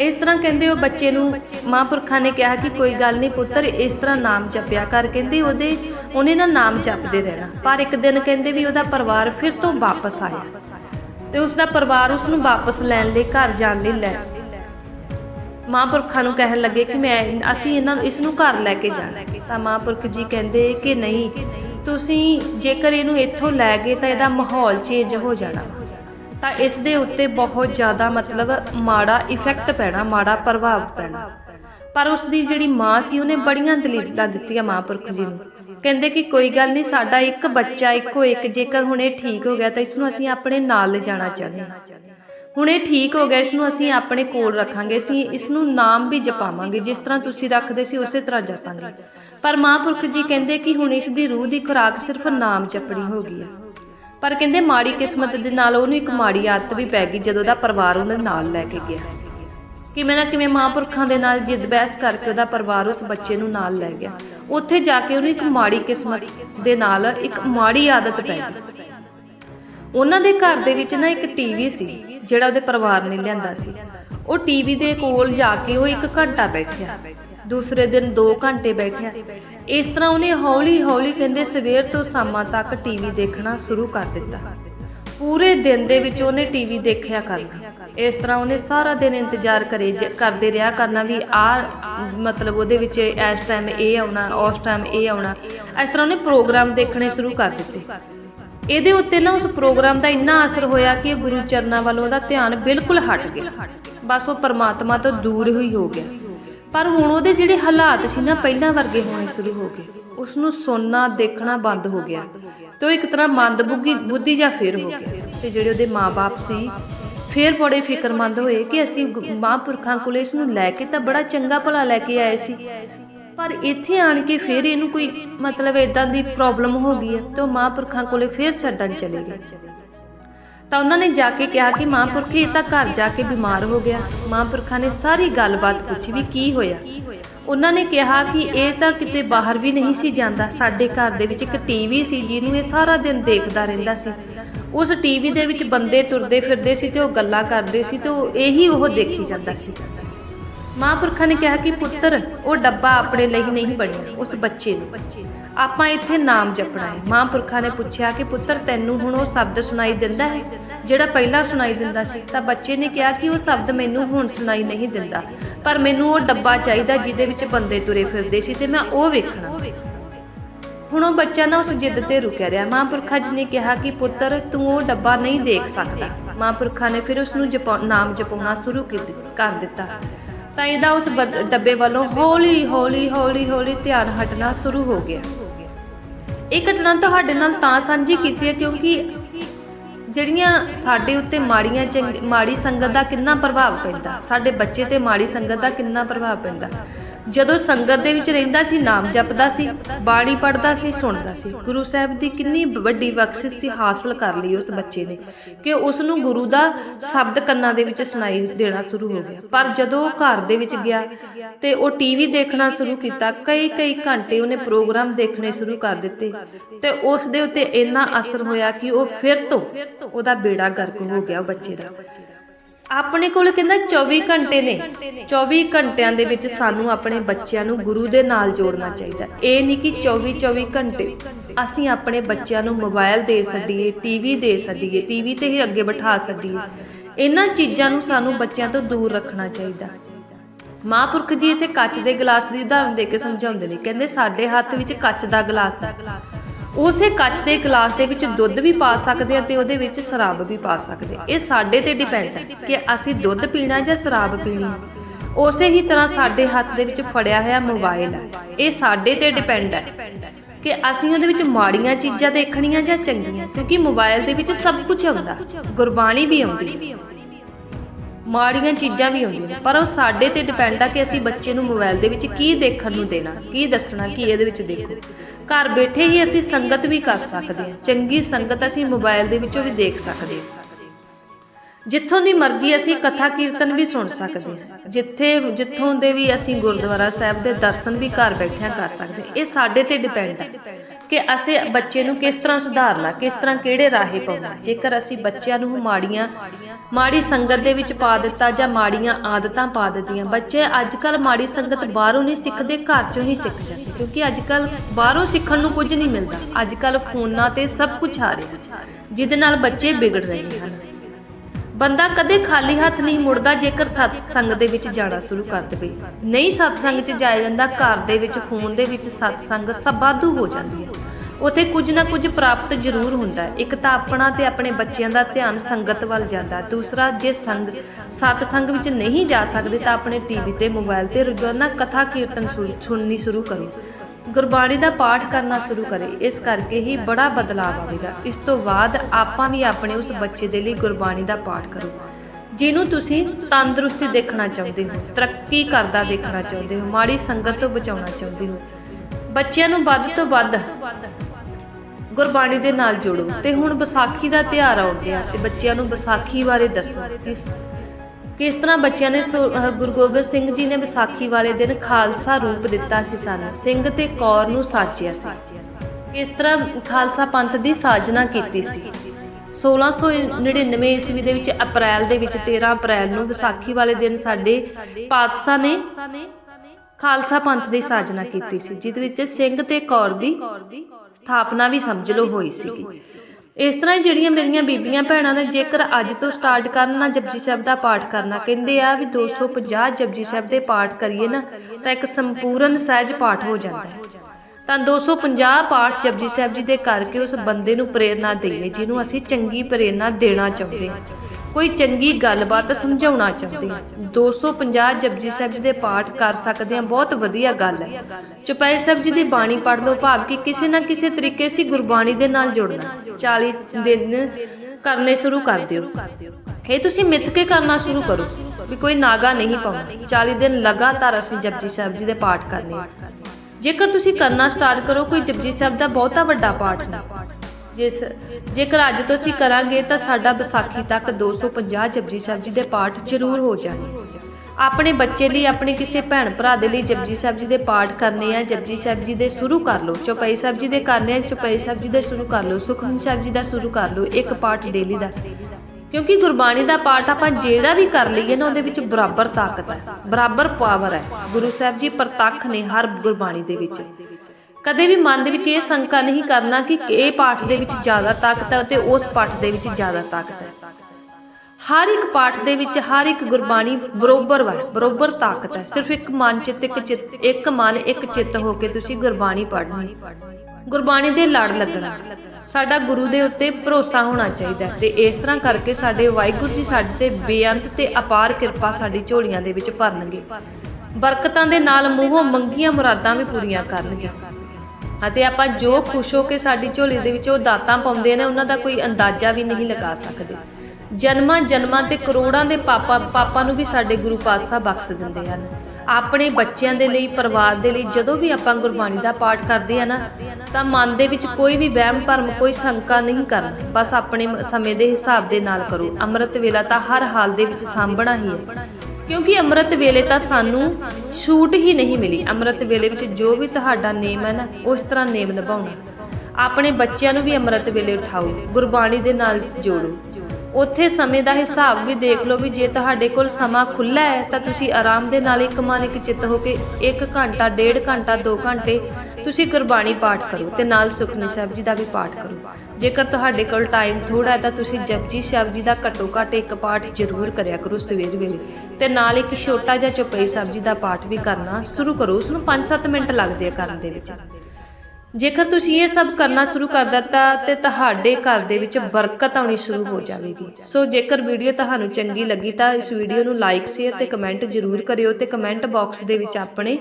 ਇਸ ਤਰ੍ਹਾਂ ਕਹਿੰਦੇ ਉਹ ਬੱਚੇ ਨੂੰ ਮਹਾਂਪੁਰਖਾਂ ਨੇ ਕਿਹਾ ਕਿ ਕੋਈ ਗੱਲ ਨਹੀਂ ਪੁੱਤਰ, ਇਸ ਤਰ੍ਹਾਂ ਨਾਮ ਜਪਿਆ ਕਰ। ਕਹਿੰਦੇ ਉਹਦੇ ਉਹਨੇ ਨਾ ਨਾਮ ਜਪਦੇ ਰਹਿਣਾ। ਪਰ ਇੱਕ ਦਿਨ ਕਹਿੰਦੇ ਵੀ ਉਹਦਾ ਪਰਿਵਾਰ ਫਿਰ ਤੋਂ ਵਾਪਸ ਆਇਆ। ਤੇ ਉਸ ਦਾ ਪਰਿਵਾਰ ਉਸ ਨੂੰ ਵਾਪਸ ਲੈਣ ਲਈ, ਘਰ ਜਾਣ ਲਈ ਲੈ ਮਹਾਂਪੁਰਖਾਂ ਨੂੰ ਕਹਿਣ ਲੱਗੇ ਕਿ ਮੈਂ ਅਸੀਂ ਇਹਨਾਂ ਨੂੰ ਇਸ ਨੂੰ ਘਰ ਲੈ ਕੇ ਜਾਣਾ। ਤਾਂ ਮਹਾਂਪੁਰਖ ਜੀ ਕਹਿੰਦੇ ਕਿ ਨਹੀਂ, ਤੁਸੀਂ ਜੇਕਰ ਇਹਨੂੰ ਇੱਥੋਂ ਲੈ ਗਏ ਤਾਂ ਇਹਦਾ ਮਾਹੌਲ ਚੇਂਜ ਹੋ ਜਾਣਾ। ਤਾਂ ਇਸ ਦੇ ਉੱਤੇ ਬਹੁਤ ਜ਼ਿਆਦਾ ਮਤਲਬ ਮਾੜਾ ਇਫੈਕਟ ਪੈਣਾ, ਮਾੜਾ ਪ੍ਰਭਾਵ ਪੈਣਾ। ਪਰ ਉਸ ਦੀ ਜਿਹੜੀ ਮਾਂ ਸੀ, ਉਹਨੇ ਬੜੀਆਂ ਦਲੀਲਾਂ ਦਿੱਤੀਆਂ ਮਹਾਂਪੁਰਖ ਜੀ ਨੂੰ। ਕਹਿੰਦੇ ਕਿ ਕੋਈ ਗੱਲ ਨਹੀਂ, ਸਾਡਾ ਇੱਕ ਬੱਚਾ ਇੱਕੋ ਇੱਕ, ਜੇਕਰ ਹੁਣ ਇਹ ਠੀਕ ਹੋ ਗਿਆ ਤਾਂ ਇਸ ਨੂੰ ਅਸੀਂ ਆਪਣੇ ਨਾਲ ਲਿਜਾਣਾ ਚਾਹੁੰਦੇ ਹਾਂ। ਹੁਣ ਇਹ ਠੀਕ ਹੋ ਗਿਆ ਇਸ ਨੂੰ ਅਸੀਂ ਆਪਣੇ ਕੋਲ ਰੱਖਾਂਗੇ, ਅਸੀਂ ਇਸ ਨੂੰ ਨਾਮ ਵੀ ਜਪਾਵਾਂਗੇ, ਜਿਸ ਤਰ੍ਹਾਂ ਤੁਸੀਂ ਰੱਖਦੇ ਸੀ, ਉਸੇ ਤਰ੍ਹਾਂ ਜਪਾਂਗੇ। ਪਰ ਮਹਾਂਪੁਰਖ ਜੀ ਕਹਿੰਦੇ ਕਿ ਹੁਣ ਇਸ ਦੀ ਰੂਹ ਦੀ ਖੁਰਾਕ ਸਿਰਫ ਨਾਮ ਜਪਣੀ ਹੋ ਗਈ ਹੈ। ਪਰ ਕਹਿੰਦੇ ਮਾੜੀ ਕਿਸਮਤ ਦੇ ਨਾਲ ਉਹਨੂੰ ਇੱਕ ਮਾੜੀ ਆਦਤ ਵੀ ਪੈ ਗਈ, ਜਦੋਂ ਉਹਦਾ ਪਰਿਵਾਰ ਉਹਦੇ ਨਾਲ ਲੈ ਕੇ ਗਿਆ। ਕਿਵੇਂ ਨਾ ਕਿਵੇਂ ਮਹਾਂਪੁਰਖਾਂ ਦੇ ਨਾਲ ਜਿੱਦ ਬਹਿਸ ਕਰਕੇ ਉਹਦਾ ਪਰਿਵਾਰ ਉਸ ਬੱਚੇ ਨੂੰ ਨਾਲ ਲੈ ਗਿਆ। ਉੱਥੇ ਜਾ ਕੇ ਉਹਨੂੰ ਇੱਕ ਮਾੜੀ ਕਿਸਮਤ ਦੇ ਨਾਲ ਇੱਕ ਮਾੜੀ ਆਦਤ ਪੈ ਗਈ। ਉਹਨਾਂ ਦੇ ਘਰ ਦੇ ਵਿੱਚ ਨਾ ਇੱਕ ਟੀਵੀ ਸੀ, ਜਿਹੜਾ ਉਹਦੇ ਪਰਿਵਾਰ ਨੇ ਲਿਆਂਦਾ ਸੀ। ਉਹ ਟੀਵੀ ਦੇ ਕੋਲ ਜਾ ਕੇ ਉਹ ਇੱਕ ਘੰਟਾ ਬੈਠਿਆ। ਦੂਸਰੇ ਦਿਨ 2 ਘੰਟੇ ਬੈਠਿਆ। ਇਸ ਤਰ੍ਹਾਂ ਉਹਨੇ ਹੌਲੀ ਹੌਲੀ ਕਹਿੰਦੇ ਸਵੇਰ ਤੋਂ ਸ਼ਾਮਾਂ ਤੱਕ ਟੀਵੀ ਦੇਖਣਾ ਸ਼ੁਰੂ ਕਰ ਦਿੱਤਾ। ਪੂਰੇ ਦਿਨ ਦੇ ਵਿੱਚ ਉਹਨੇ ਟੀਵੀ ਦੇਖਿਆ ਕਰਨਾ। ਇਸ ਤਰ੍ਹਾਂ ਉਹਨੇ ਸਾਰਾ ਦਿਨ ਇੰਤਜ਼ਾਰ ਕਰੇ ਕਰਦੇ ਰਿਹਾ ਕਰਨਾ ਵੀ ਆ ਮਤਲਬ ਉਹਦੇ ਵਿੱਚ ਇਸ ਟਾਈਮ ਇਹ ਆਉਣਾ, ਉਸ ਟਾਈਮ ਇਹ ਆਉਣਾ। ਇਸ ਤਰ੍ਹਾਂ ਉਹਨੇ ਪ੍ਰੋਗਰਾਮ ਦੇਖਣੇ ਸ਼ੁਰੂ ਕਰ ਦਿੱਤੇ। ਇਹਦੇ ਉੱਤੇ ਨਾ ਉਸ ਪ੍ਰੋਗਰਾਮ ਦਾ ਇੰਨਾ ਅਸਰ ਹੋਇਆ ਕਿ ਗੁਰੂ ਚਰਨਾਂ ਵੱਲੋਂ ਉਹਦਾ ਧਿਆਨ ਬਿਲਕੁਲ ਹਟ ਗਿਆ। ਬਸ ਉਹ ਪਰਮਾਤਮਾ ਤੋਂ ਦੂਰ ਹੀ ਹੋ ਗਿਆ। ਪਰ ਹੁਣ ਉਹਦੇ ਜਿਹੜੇ ਹਾਲਾਤ ਸੀ ਨਾ ਪਹਿਲਾਂ ਵਰਗੇ ਹੋਣੇ ਸ਼ੁਰੂ ਹੋ ਗਏ। ਉਸ ਨੂੰ ਸੁਣਨਾ, ਦੇਖਣਾ ਬੰਦ ਹੋ ਗਿਆ ਤੇ ਉਹ ਇੱਕ ਤਰ੍ਹਾਂ ਮੰਦਬੁੱਧੀ, ਬੁੱਧੀ ਜਾਂ ਫੇਰ ਹੋ ਗਿਆ ਤੇ ਜਿਹੜੇ ਉਹਦੇ ਮਾਪੇ ਸੀ, ਫੇਰ ਬੜੇ ਫਿਕਰਮੰਦ ਹੋਏ ਕਿ ਅਸੀਂ ਗੁ- ਮਹਾਂਪੁਰਖਾਂ ਕੋਲ ਇਸ ਨੂੰ ਲੈ ਕੇ ਤਾਂ ਬੜਾ ਚੰਗਾ ਭਲਾ ਲੈ ਕੇ ਆਏ ਸੀ। ਪਰ ਇੱਥੇ ਆਣ ਕੇ ਫਿਰ ਇਹਨੂੰ ਕੋਈ ਮਤਲਬ ਇਦਾਂ ਦੀ ਪ੍ਰੋਬਲਮ ਹੋ ਗਈ ਹੈ ਤੇ ਉਹ ਮਹਾਂਪੁਰਖਾਂ ਕੋਲੇ ਫਿਰ ਛੱਡਣ ਚਲੇ ਗਏ। ਤਾਂ ਉਹਨਾਂ ਨੇ ਜਾ ਕੇ ਕਿਹਾ ਕਿ ਮਹਾਂਪੁਰਖ ਇਹ ਤਾਂ ਘਰ ਜਾ ਕੇ ਬਿਮਾਰ ਹੋ ਗਿਆ। ਮਹਾਂਪੁਰਖਾਂ ਨੇ ਸਾਰੀ ਗੱਲਬਾਤ ਪੁੱਛੀ ਵੀ ਕੀ ਹੋਇਆ। ਉਹਨਾਂ ਨੇ ਕਿਹਾ ਕਿ ਇਹ ਤਾਂ ਕਿਤੇ ਬਾਹਰ ਵੀ ਨਹੀਂ ਸੀ ਜਾਂਦਾ। ਸਾਡੇ ਘਰ ਦੇ ਵਿੱਚ ਇੱਕ ਟੀਵੀ ਸੀ ਜਿਹਨੂੰ ਇਹ ਸਾਰਾ ਦਿਨ ਦੇਖਦਾ ਰਹਿੰਦਾ ਸੀ। ਉਸ ਟੀਵੀ ਦੇ ਵਿੱਚ ਬੰਦੇ ਤੁਰਦੇ ਫਿਰਦੇ ਸੀ ਤੇ ਉਹ ਗੱਲਾਂ ਕਰਦੇ ਸੀ ਤੇ ਉਹ ਇਹੀ ਉਹ ਦੇਖੀ ਜਾਂਦਾ ਸੀ। ਮਹਾਂਪੁਰਖਾਂ ਨੇ ਕਿਹਾ ਕਿ ਪੁੱਤਰ, ਉਹ ਡੱਬਾ ਆਪਣੇ ਲਈ ਨਹੀਂ ਬਣਿਆ, ਉਸ ਬੱਚੇ ਨੂੰ। ਆਪਾਂ ਇੱਥੇ ਨਾਮ ਜਪਣਾ ਹੈ। ਮਹਾਂਪੁਰਖਾਂ ਨੇ ਪੁੱਛਿਆ ਕਿ ਪੁੱਤਰ, ਤੈਨੂੰ ਹੁਣ ਉਹ ਸ਼ਬਦ ਸੁਣਾਈ ਦਿੰਦਾ ਹੈ? ਜਿਹੜਾ ਪਹਿਲਾਂ ਸੁਣਾਈ ਦਿੰਦਾ ਸੀ, ਤਾਂ ਬੱਚੇ ਨੇ ਕਿਹਾ ਕਿ ਉਹ ਸ਼ਬਦ ਮੈਨੂੰ ਹੁਣ ਸੁਣਾਈ ਨਹੀਂ ਦਿੰਦਾ। ਪਰ ਮੈਨੂੰ ਉਹ ਡੱਬਾ ਚਾਹੀਦਾ ਜਿਹਦੇ ਵਿੱਚ ਬੰਦੇ ਤੁਰੇ ਫਿਰਦੇ ਸੀ ਤੇ ਮੈਂ ਉਹ ਵੇਖਣਾ। ਹੁਣ ਉਹ ਬੱਚਾ ਨਾ ਉਸ ਜਿੱਦ ਤੇ ਰੁਕਿਆ ਰਿਹਾ। ਮਹਾਂਪੁਰਖਾਂ ਜੀ ਨੇ ਕਿਹਾ ਕਿ ਪੁੱਤਰ, ਤੂੰ ਉਹ ਡੱਬਾ ਨਹੀਂ ਦੇਖ ਸਕਦਾ। ਮਹਾਂਪੁਰਖਾਂ ਨੇ ਫਿਰ ਉਸ ਨੂੰ ਜਪਾ- ਨਾਮ ਜਪਾਉਣਾ ਸ਼ੁਰੂ ਕੀ- ਕਰ ਦਿੱਤਾ। ਤਾਂ ਇਹਦਾ ਉਸ ਬ- ਡੱਬੇ ਵੱਲੋਂ ਹੌਲੀ ਹੌਲੀ ਹੌਲੀ ਹੌਲੀ ਧਿਆਨ ਹਟਣਾ ਸ਼ੁਰੂ ਹੋ ਗਿਆ। ਇਹ ਘਟਨਾ ਤੁਹਾਡੇ ਨਾਲ ਤਾਂ ਸਾਂਝੀ ਕੀਤੀ ਹੈ ਕਿਉਂਕਿ ਜਿਹੜੀਆਂ ਸਾਡੇ ਉੱਤੇ ਮਾੜੀਆਂ ਚੰਗ- ਮਾੜੀ ਸੰਗਤ ਦਾ ਕਿੰਨਾ ਪ੍ਰਭਾਵ ਪੈਂਦਾ, ਸਾਡੇ ਬੱਚੇ ਤੇ ਮਾੜੀ ਸੰਗਤ ਦਾ ਕਿੰਨਾ ਪ੍ਰਭਾਵ ਪੈਂਦਾ। ਜਦੋਂ ਸੰਗਤ ਦੇ ਵਿੱਚ ਰਹਿੰਦਾ ਸੀ, ਨਾਮ ਜਪਦਾ ਸੀ, ਬਾਣੀ ਪੜਦਾ ਸੀ, ਸੁਣਦਾ ਸੀ। ਗੁਰੂ ਸਾਹਿਬ ਦੀ ਕਿੰਨੀ ਵੱਡੀ ਬਖਸ਼ਿਸ਼ ਸੀ ਹਾਸਲ ਕਰ ਲਈ ਉਸ ਬੱਚੇ ਨੇ ਕਿ ਉਸ ਨੂੰ ਗੁਰੂ ਦਾ ਸ਼ਬਦ ਕੰਨਾਂ ਦੇ ਵਿੱਚ ਸੁਣਾਈ ਦੇਣਾ ਸ਼ੁਰੂ ਹੋ ਗਿਆ। ਪਰ ਜਦੋਂ ਉਹ ਘਰ ਦੇ ਵਿੱਚ ਗਿਆ ਤੇ ਉਹ ਟੀਵੀ ਦੇਖਣਾ ਸ਼ੁਰੂ ਕੀਤਾ, ਕਈ ਕਈ ਘੰਟੇ ਉਹਨੇ ਪ੍ਰੋਗਰਾਮ ਦੇਖਣੇ ਸ਼ੁਰੂ ਕਰ ਦਿੱਤੇ ਤੇ ਉਸ ਦੇ ਉੱਤੇ ਇੰਨਾ ਅਸਰ ਹੋਇਆ ਕਿ ਉਹ ਫਿਰ ਤੋਂ ਉਹਦਾ ਬੇੜਾ ਗਰਕ ਹੋ ਗਿਆ ਉਹ ਬੱਚੇ ਦਾ। ਆਪਣੇ ਕੋਲ ਕਹਿੰਦਾ 24 ਘੰਟੇ ਨੇ। 24 ਘੰਟਿਆਂ ਦੇ ਵਿੱਚ ਸਾਨੂੰ ਆਪਣੇ ਬੱਚਿਆਂ ਨੂੰ ਗੁਰੂ ਦੇ ਨਾਲ ਜੋੜਨਾ ਚਾਹੀਦਾ। ਇਹ ਨਹੀਂ ਕਿ 24 24 ਘੰਟੇ। ਅਸੀਂ ਆਪਣੇ ਬੱਚਿਆਂ ਨੂੰ ਮੋਬਾਈਲ ਦੇ ਛੱਡੀਏ ਟੀਵੀ ਦੇ ਛੱਡੀਏ ਟੀਵੀ ਤੇ ਹੀ ਅੱਗੇ ਬਿਠਾ ਛੱਡੀਏ ਇਹਨਾਂ ਚੀਜ਼ਾਂ ਨੂੰ ਸਾਨੂੰ ਬੱਚਿਆਂ ਤੋਂ ਦੂਰ ਰੱਖਣਾ ਚਾਹੀਦਾ। ਮਹਾਂਪੁਰਖ ਜੀ ਇੱਥੇ ਕੱਚ ਦੇ ਗਲਾਸ ਦੀ ਉਦਾਹਰਨ ਦੇ ਕੇ ਸਮਝਾਉਂਦੇ ਨੇ ਕਹਿੰਦੇ ਸਾਡੇ ਹੱਥ ਵਿੱਚ ਕੱਚ ਦਾ ਗਲਾਸ ਹੈ ਉਸੇ ਕੱਚ ਦੇ ਗਲਾਸ ਦੇ ਵਿੱਚ ਦੁੱਧ ਵੀ ਪਾ ਸਕਦੇ ਆ ਤੇ ਉਹਦੇ ਵਿੱਚ ਸ਼ਰਾਬ ਵੀ ਪਾ ਸਕਦੇ ਇਹ ਸਾਡੇ ਤੇ ਡਿਪੈਂਡ ਹੈ ਕਿ ਅਸੀਂ ਦੁੱਧ ਪੀਣਾ ਜਾਂ ਸ਼ਰਾਬ ਪੀਣੀ ਉਸੇ ਹੀ ਤਰ੍ਹਾਂ ਸਾਡੇ ਹੱਥ ਦੇ ਵਿੱਚ ਫੜਿਆ ਹੋਇਆ ਮੋਬਾਈਲ ਹੈ। ਇਹ ਸਾਡੇ ਤੇ ਡਿਪੈਂਡ ਹੈ ਕਿ ਅਸੀਂ ਉਹਦੇ ਵਿੱਚ ਮਾੜੀਆਂ ਚੀਜ਼ਾਂ ਦੇਖਣੀਆਂ ਜਾਂ ਚੰਗੀਆਂ, ਕਿਉਂਕਿ ਮੋਬਾਈਲ ਦੇ ਵਿੱਚ ਸਭ ਕੁਝ ਆਉਂਦਾ। ਗੁਰਬਾਣੀ ਵੀ ਆਉਂਦੀ ਹੈ। ਮਾੜੀਆਂ ਚੀਜ਼ਾਂ ਵੀ ਆਉਂਦੀਆਂ ਨੇ। ਪਰ ਉਹ ਸਾਡੇ ਤੇ ਡਿਪੈਂਡ ਆ ਕਿ ਅਸੀਂ ਬੱਚੇ ਨੂੰ ਮੋਬਾਈਲ ਦੇ ਵਿੱਚ ਕੀ ਦੇਖਣ ਨੂੰ ਦੇਣਾ, ਕੀ ਦੱਸਣਾ, ਕੀ ਇਹਦੇ ਵਿੱਚ ਦੇਖੋ। ਘਰ ਬੈਠੇ ਹੀ ਅਸੀਂ ਸੰਗਤ ਵੀ ਕਰ ਸਕਦੇ ਹਾਂ। ਚੰਗੀ ਸੰਗਤ ਅਸੀਂ ਮੋਬਾਈਲ ਦੇ ਵਿੱਚੋਂ ਵੀ ਦੇਖ ਸਕਦੇ ਹਾਂ। ਜਿੱਥੋਂ ਦੀ ਮਰਜ਼ੀ ਅਸੀਂ ਕਥਾ ਕੀਰਤਨ ਵੀ ਸੁਣ ਸਕਦੇ ਹਾਂ। ਜਿੱਥੇ, ਜਿੱਥੋਂ ਦੇ ਵੀ ਅਸੀਂ ਗੁਰਦੁਆਰਾ ਸਾਹਿਬ ਦੇ ਦਰਸ਼ਨ ਵੀ ਘਰ ਬੈਠਿਆਂ ਕਰ ਸਕਦੇ ਇਹ ਸਾਡੇ ਤੇ ਡਿਪੈਂਡ ਹੈ ਕਿ ਅਸੀਂ ਬੱਚੇ ਨੂੰ ਕਿਸ ਤਰ੍ਹਾਂ ਸੁਧਾਰਨਾ, ਕਿਸ ਤਰ੍ਹਾਂ ਕਿਹੜੇ ਰਾਹੇ ਪਾਉਣਾ। ਜੇਕਰ ਅਸੀਂ ਬੱਚਿਆਂ ਨੂੰ ਮਾੜੀਆਂ, ਮਾੜੀ ਸੰਗਤ ਦੇ ਵਿੱਚ ਪਾ ਦਿੱਤਾ ਜਾਂ ਮਾੜੀਆਂ ਆਦਤਾਂ ਪਾ ਦਿੱਤੀਆਂ, ਬੱਚੇ ਅੱਜ ਕੱਲ ਮਾੜੀ ਸੰਗਤ ਬਾਹਰੋਂ ਨਹੀਂ ਸਿੱਖਦੇ, ਘਰ ਚੋਂ ਹੀ ਸਿੱਖ ਜਾਂਦੇ, ਕਿਉਂਕਿ ਅੱਜ ਕੱਲ ਬਾਹਰੋਂ ਸਿੱਖਣ ਨੂੰ ਕੁਝ ਨਹੀਂ ਮਿਲਦਾ। ਅੱਜ ਕੱਲ ਫੋਨਾਂ ਤੇ ਸਭ ਕੁਝ ਆ ਰਿਹਾ। ਜਿਹਦੇ ਨਾਲ ਬੱਚੇ ਵਿਗੜ ਰਹੇ ਹਨ। ਬੰਦਾ ਕਦੇ ਖਾਲੀ ਹੱਥ ਨਹੀਂ ਮੁੜਦਾ ਜੇਕਰ ਸਤਸੰਗ ਦੇ ਵਿੱਚ ਜਾਣਾ ਸ਼ੁਰੂ ਕਰ ਦੇਵੇ। ਨਹੀਂ ਸਤਸੰਗ 'ਚ ਜਾਇਆ ਜਾਂਦਾ, ਘਰ ਦੇ ਵਿੱਚ, ਫੋਨ ਦੇ ਵਿੱਚ ਸਤਸੰਗ ਸਭ ਵਾਧੂ ਹੋ ਜਾਂਦੀ ਹੈ ਉਥੇ ਕੁਝ ਨਾ ਕੁਝ ਪ੍ਰਾਪਤ ਜ਼ਰੂਰ ਹੁੰਦਾ ਹੈ। ਇੱਕ ਤਾਂ ਆਪਣਾ ਤੇ ਆਪਣੇ ਬੱਚਿਆਂ ਦਾ ਧਿਆਨ ਸੰਗਤ ਵੱਲ ਜਾਂਦਾ ਦੂਸਰਾ, ਜੇ ਸੰਗ ਸਤਸੰਗ ਵਿੱਚ ਨਹੀਂ ਜਾ ਸਕਦੇ ਤਾਂ ਆਪਣੇ ਟੀਵੀ ਤੇ ਮੋਬਾਈਲ ਤੇ ਰੋਜ਼ਾਨਾ ਕਥਾ ਕੀਰਤਨ ਸੁਣ- ਸੁਣਨੀ ਸ਼ੁਰੂ ਕਰੋ। ਗੁਰਬਾਣੀ ਦਾ ਪਾਠ ਕਰਨਾ ਸ਼ੁਰੂ ਕਰੇ, ਇਸ ਕਰਕੇ ਹੀ ਬੜਾ ਬਦਲਾਅ ਆਵੇਗਾ। ਇਸ ਤੋਂ ਬਾਅਦ ਆਪਾਂ ਵੀ ਆਪਣੇ ਉਸ ਬੱਚੇ ਦੇ ਲਈ ਗੁਰਬਾਣੀ ਦਾ ਪਾਠ ਕਰੋ, ਜਿਹਨੂੰ ਤੁਸੀਂ ਤੰਦਰੁਸਤੀ ਦੇਖਣਾ ਚਾਹੁੰਦੇ ਹੋ, ਤਰੱਕੀ ਕਰਦਾ ਦੇਖਣਾ ਚਾਹੁੰਦੇ ਹੋ, ਮਾੜੀ ਸੰਗਤ ਤੋਂ ਬਚਾਉਣਾ ਚਾਹੁੰਦੇ ਹੋ। ਬੱਚਿਆਂ ਨੂੰ ਵੱਧ ਤੋਂ ਵੱਧ ਗੁਰਬਾਣੀ ਦੇ ਨਾਲ ਜੋੜੋ ਤੇ ਹੁਣ ਵਿਸਾਖੀ ਦਾ ਤਿਉਹਾਰ ਆਉਂਦੇ ਆ ਤੇ ਬੱਚਿਆਂ ਨੂੰ ਵਿਸਾਖੀ ਬਾਰੇ ਦੱਸੋ ਕਿਸ ਕਿਸ ਤਰ੍ਹਾਂ ਬੱਚਿਆਂ ਨੇ ਗੁਰੂ ਗੋਬਿੰਦ ਸਿੰਘ ਜੀ ਨੇ ਵਿਸਾਖੀ ਵਾਲੇ ਦਿਨ ਖਾਲਸਾ ਰੂਪ ਦਿੱਤਾ ਸੀ ਸਾਨੂੰ, ਸਿੰਘ ਤੇ ਕੌਰ ਨੂੰ ਸਾਜਿਆ ਸੀ। ਇਸ ਤਰ੍ਹਾਂ ਖਾਲਸਾ ਪੰਥ ਦੀ ਸਾਜਨਾ ਕੀਤੀ ਸੀ। 1699 ਈਸਵੀ ਦੇ ਵਿੱਚ ਅਪ੍ਰੈਲ ਦੇ ਵਿੱਚ 13 ਅਪ੍ਰੈਲ ਨੂੰ ਵਿਸਾਖੀ ਵਾਲੇ ਦਿਨ ਸਾਡੇ ਪਾਤਸ਼ਾਹ ਨੇ ਖਾਲਸਾ ਪੰਥ ਦੀ ਸਾਜਨਾ ਕੀਤੀ ਸੀ, ਜਿਸ ਵਿੱਚ ਸਿੰਘ ਤੇ ਕੌਰ ਦੀ ਸਥਾਪਨਾ ਵੀ ਸਮਝ ਲਓ ਹੋਈ ਸੀਗੀ। ਇਸ ਤਰ੍ਹਾਂ ਹੀ ਜਿਹੜੀਆਂ ਮੇਰੀਆਂ ਬੀਬੀਆਂ ਭੈਣਾਂ ਨੇ ਜੇਕਰ ਅੱਜ ਤੋਂ ਸਟਾਰਟ ਕਰਨਾ ਜਪਜੀ ਸਾਹਿਬ ਦਾ ਪਾਠ ਕਰਨਾ, ਕਹਿੰਦੇ ਆ ਵੀ 250 ਜਪਜੀ ਸਾਹਿਬ ਦੇ ਪਾਠ ਕਰੀਏ ਨਾ, ਤਾਂ ਇੱਕ ਸੰਪੂਰਨ ਸਹਿਜ ਪਾਠ ਹੋ ਜਾਂਦਾ ਹੈ। ਤਾਂ 250 ਪਾਠ ਜਪਜੀ ਸਾਹਿਬ ਜੀ ਦੇ ਕਰਕੇ ਉਸ ਬੰਦੇ ਨੂੰ ਪ੍ਰੇਰਣਾ ਦਈਏ, ਜਿਹਨੂੰ ਅਸੀਂ ਚੰਗੀ ਪ੍ਰੇਰਣਾ ਦੇਣਾ ਚਾਹੁੰਦੇ ਹਾਂ। ਕੋਈ ਚੰਗੀ ਗੱਲਬਾਤ ਸਮਝਾਉਣਾ ਚਾਹੁੰਦੇ ਹਾਂ 250 ਜਪਜੀ ਸਾਹਿਬ ਜੀ ਦੇ ਪਾਠ ਕਰ ਸਕਦੇ ਹਾਂ ਬਹੁਤ ਵਧੀਆ ਗੱਲ ਹੈ। ਚੁਪਾਈ ਸਾਹਿਬ ਜੀ ਦੀ ਬਾਣੀ ਪੜ੍ਹ ਲਓ ਭਾਵ ਕਿ ਕਿਸੇ ਨਾ ਕਿਸੇ ਤਰੀਕੇ ਸੀ ਗੁਰਬਾਣੀ ਦੇ ਨਾਲ ਜੁੜਨਾ। 40 ਦਿਨ ਕਰਨੇ ਸ਼ੁਰੂ ਕਰ ਦਿਓ। ਇਹ ਤੁਸੀਂ ਮਿੱਥ ਕੇ ਕਰਨਾ ਸ਼ੁਰੂ ਕਰੋ ਵੀ ਕੋਈ ਨਾਗਾ ਨਹੀਂ ਪਾਉਣਾ। 40 ਦਿਨ ਲਗਾਤਾਰ ਅਸੀਂ ਜਪਜੀ ਸਾਹਿਬ ਜੀ ਦੇ ਪਾਠ ਕਰਨੇ ਜੇਕਰ ਤੁਸੀਂ ਕਰਨਾ ਸਟਾਰਟ ਕਰੋ, ਕੋਈ ਜਪਜੀ ਸਾਹਿਬ ਦਾ ਬਹੁਤਾ ਵੱਡਾ ਪਾਠ ਨਹੀਂ। ਜਿਸ ਜੇਕਰ ਅੱਜ ਤੋਂ ਅਸੀਂ ਕਰਾਂਗੇ ਤਾਂ ਸਾਡਾ ਵਿਸਾਖੀ ਤੱਕ 250 ਜਪਜੀ ਸਾਹਿਬ ਜੀ ਦੇ ਪਾਠ ਜ਼ਰੂਰ ਹੋ ਜਾਣਗੇ ਆਪਣੇ ਬੱਚੇ ਲਈ, ਆਪਣੇ ਕਿਸੇ ਭੈਣ ਭਰਾ ਦੇ ਲਈ ਜਪਜੀ ਸਾਹਿਬ ਜੀ ਦੇ ਪਾਠ ਕਰਨੇ ਆ, ਜਪਜੀ ਸਾਹਿਬ ਜੀ ਦੇ ਸ਼ੁਰੂ ਕਰ ਲਓ, ਚੌਪਈ ਸਾਹਿਬ ਜੀ ਦੇ ਕਰਨੇ ਆ, ਚੌਪਈ ਸਾਹਿਬ ਜੀ ਦੇ ਸ਼ੁਰੂ ਕਰ ਲਓ, ਸੁਖਮਨੀ ਸਾਹਿਬ ਜੀ ਦਾ ਸ਼ੁਰੂ ਕਰ ਲਓ, ਇੱਕ ਪਾਠ ਡੇਲੀ ਦਾ। ਕਿਉਂਕਿ ਗੁਰਬਾਣੀ ਦਾ ਪਾਠ ਆਪਾਂ ਜਿਹੜਾ ਵੀ ਕਰ ਲਈਏ ਨਾ, ਉਹਦੇ ਵਿੱਚ ਬਰਾਬਰ ਤਾਕਤ ਹੈ, ਬਰਾਬਰ ਪਾਵਰ ਹੈ। ਗੁਰੂ ਸਾਹਿਬ ਜੀ ਪ੍ਰਤੱਖ ਨੇ ਹਰ ਗੁਰਬਾਣੀ ਦੇ ਵਿੱਚ। ਕਦੇ ਵੀ ਮਨ ਦੇ ਵਿੱਚ ਇਹ ਸ਼ੰਕਾ ਨਹੀਂ ਕਰਨਾ ਕਿ ਇਹ ਪਾਠ ਦੇ ਵਿੱਚ ਜ਼ਿਆਦਾ ਤਾਕਤ ਹੈ ਤੇ ਉਸ ਪਾਠ ਦੇ ਵਿੱਚ ਜ਼ਿਆਦਾ ਤਾਕਤ ਹੈ। ਹਰ ਇੱਕ ਪਾਠ ਦੇ ਵਿੱਚ ਹਰ ਇੱਕ ਗੁਰਬਾਣੀ ਬਰੋਬਰ ਵਾ ਬਰੋਬਰ ਤਾਕਤ ਹੈ। ਸਿਰਫ ਇੱਕ ਮਨ ਚਿੱਤ, ਇੱਕ ਚਿੱਤ, ਇੱਕ ਮਨ, ਇੱਕ ਚਿੱਤ ਹੋ ਕੇ ਤੁਸੀਂ ਗੁਰਬਾਣੀ ਪੜ੍ਹਨੀ ਗੁਰਬਾਣੀ ਦੇ ਲੜ ਲੱਗਣਾ ਸਾਡਾ ਗੁਰੂ ਦੇ ਉੱਤੇ ਭਰੋਸਾ ਹੋਣਾ ਚਾਹੀਦਾ ਤੇ ਇਸ ਤਰ੍ਹਾਂ ਕਰਕੇ ਸਾਡੇ ਵਾਹਿਗੁਰੂ ਜੀ ਸਾਡੇ ਤੇ ਬੇਅੰਤ ਤੇ ਅਪਾਰ ਕਿਰਪਾ ਸਾਡੀ ਝੋਲੀਆਂ ਦੇ ਵਿੱਚ ਭਰਨਗੇ। ਬਰਕਤਾਂ ਦੇ ਨਾਲ ਮੂੰਹੋਂ ਮੰਗੀਆਂ ਮੁਰਾਦਾਂ ਵੀ ਪੂਰੀਆਂ ਕਰਨਗੇ। ਅਤੇ ਆਪਾਂ ਜੋ ਖੁਸ਼ ਹੋ ਕੇ ਸਾਡੀ ਝੋਲੀ ਦੇ ਵਿੱਚ ਉਹ ਦਾਤਾਂ ਪਾਉਂਦੇ ਨੇ, ਉਹਨਾਂ ਦਾ ਕੋਈ ਅੰਦਾਜ਼ਾ ਵੀ ਨਹੀਂ ਲਗਾ ਸਕਦੇ। ਜਨਮਾਂ ਜਨਮਾਂ ਤੇ ਕਰੋੜਾਂ ਦੇ ਪਾਪਾ, ਪਾਪਾਂ ਨੂੰ ਵੀ ਸਾਡੇ ਗੁਰੂ ਪਾਤਸ਼ਾਹ ਬਖਸ਼ ਦਿੰਦੇ ਹਨ। ਆਪਣੇ ਬੱਚਿਆਂ ਦੇ ਲਈ, ਪਰਿਵਾਰ ਦੇ ਲਈ ਜਦੋਂ ਵੀ ਆਪਾਂ ਗੁਰਬਾਣੀ ਦਾ ਪਾਠ ਕਰਦੇ ਆ ਨਾ, ਤਾਂ ਮਨ ਦੇ ਵਿੱਚ ਕੋਈ ਵੀ ਵਹਿਮ, ਭਰਮ, ਕੋਈ ਸ਼ੰਕਾ ਨਹੀਂ ਕਰਨਾ। ਬਸ ਆਪਣੇ ਸਮੇਂ ਦੇ ਹਿਸਾਬ ਦੇ ਨਾਲ ਕਰੋ। ਅੰਮ੍ਰਿਤ ਵੇਲਾ ਤਾਂ ਹਰ ਹਾਲ ਦੇ ਵਿੱਚ ਸਾਂਭਣਾ ਹੀ ਹੈ। ਕਿਉਂਕਿ ਅੰਮ੍ਰਿਤ ਵੇਲੇ ਤਾਂ ਸਾਨੂੰ ਛੂਟ ਹੀ ਨਹੀਂ ਮਿਲੀ। ਅੰਮ੍ਰਿਤ ਵੇਲੇ ਵਿੱਚ ਜੋ ਵੀ ਤੁਹਾਡਾ ਨੇਮ ਹੈ ਨਾ, ਉਸ ਤਰ੍ਹਾਂ ਨੇਮ ਨਿਭਾਉਣਾ। ਆਪਣੇ ਬੱਚਿਆਂ ਨੂੰ ਵੀ ਅੰਮ੍ਰਿਤ ਵੇਲੇ ਉਠਾਓ, ਗੁਰਬਾਣੀ ਦੇ ਨਾਲ ਜੋੜੋ। ਉੱਥੇ ਸਮੇਂ ਦਾ ਹਿਸਾਬ ਵੀ ਦੇਖ ਲਓ ਵੀ ਜੇ ਤੁਹਾਡੇ ਕੋਲ ਸਮਾਂ ਖੁੱਲਾ ਹੈ ਤਾਂ ਤੁਸੀਂ ਆਰਾਮ ਦੇ ਨਾਲ ਇੱਕ ਮਨ ਇੱਕ ਚਿੱਤ ਹੋ ਕੇ 1 ਘੰਟਾ 1.5 ਘੰਟਾ 2 ਘੰਟੇ ਤੁਸੀਂ ਗੁਰਬਾਣੀ ਪਾਠ ਕਰੋ ਤੇ ਨਾਲ ਸੁਖਮਨੀ ਸਾਹਿਬ ਜੀ ਦਾ ਵੀ ਪਾਠ ਕਰੋ। ਜੇਕਰ ਤੁਹਾਡੇ ਕੋਲ ਟਾਈਮ ਥੋੜਾ ਹੈ ਤਾਂ ਤੁਸੀਂ ਜਪਜੀ ਸਾਹਿਬ ਜੀ ਦਾ ਘੱਟੋ ਘੱਟ ਇੱਕ ਪਾਠ ਜ਼ਰੂਰ ਕਰਿਆ ਕਰੋ ਸਵੇਰ ਵੇਲੇ। ਤੇ ਨਾਲ ਇੱਕ ਛੋਟਾ ਜਿਹਾ ਚੁਪਈ ਸਾਹਿਬ ਜੀ ਦਾ ਪਾਠ ਵੀ ਕਰਨਾ ਸ਼ੁਰੂ ਕਰੋ ਉਸ ਨੂੰ 5-7 ਮਿੰਟ ਲੱਗਦੇ ਆ ਕਰਨ ਦੇ ਵਿੱਚ। ਜੇਕਰ ਤੁਸੀਂ ਇਹ ਸਭ ਕਰਨਾ ਸ਼ੁਰੂ ਕਰ ਦਿੱਤਾ ਤੇ ਤੁਹਾਡੇ ਘਰ ਦੇ ਵਿੱਚ ਬਰਕਤ ਆਉਣੀ ਸ਼ੁਰੂ ਹੋ ਜਾਵੇਗੀ। ਸੋ ਜੇਕਰ ਵੀਡੀਓ ਤੁਹਾਨੂੰ ਚੰਗੀ ਲੱਗੀ ਤਾਂ ਇਸ ਵੀਡੀਓ ਨੂੰ ਲਾਈਕ ਸ਼ੇਅਰ ਤੇ ਕਮੈਂਟ ਜ਼ਰੂਰ ਕਰਿਓ ਤੇ ਕਮੈਂਟ ਬਾਕਸ ਦੇ ਵਿੱਚ ਆਪਣੇ